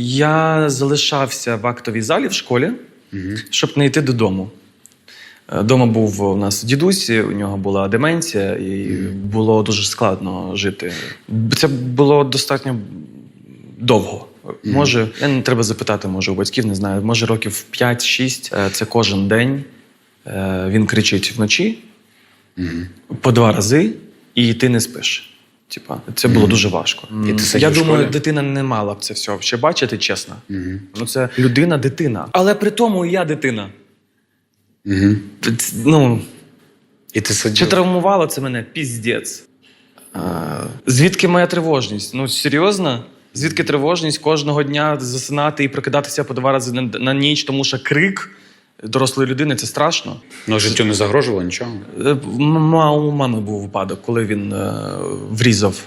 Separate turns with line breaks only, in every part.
Я залишався в актовій залі в школі, щоб не йти додому. Е, Дома був у нас дідусь, у нього була деменція, і було дуже складно жити. Це було достатньо довго. Може, я не треба запитати, може, у батьків не знаю. Може, років 5-6. Е, Це кожен день. Е, Він кричить вночі по два рази, і ти не спиш. Типа, це було дуже важко.
І ти сидів
Я
в
думаю,
школі?
дитина не мала б це все ще бачити, чесно. Ну, це людина, дитина. Але при тому і я дитина.
Угу.
Ц- Ну,
І ти
чи
сидів.
травмувало це мене? Піздець. А, звідки моя тривожність? Ну, серйозно? Звідки тривожність кожного дня засинати і прокидатися по два рази на, на ніч, тому що крик дорослої людини це страшно.
Ну, життю не загрожувало нічого.
Е, У мами був випадок, коли він е, врізав.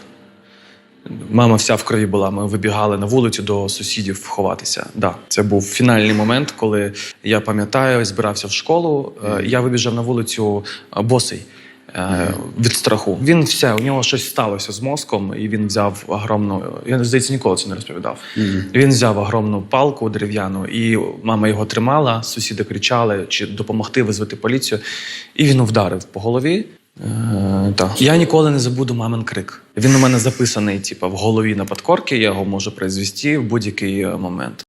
Мама вся в крові була. Ми вибігали на вулицю до сусідів ховатися. Да, це був фінальний момент, коли я пам'ятаю, збирався в школу. Е, я вибіжав на вулицю босий. Від страху. Він все, у нього щось сталося з мозком, і він взяв огромну. Я здається, ніколи це не розповідав. Він взяв огромну палку дерев'яну, і мама його тримала, сусіди кричали, чи допомогти визвати поліцію. І він вдарив по голові. Е, так. Я ніколи не забуду мамин крик. Він у мене записаний, типу, в голові на подкорці, я його можу призвести в будь-який момент.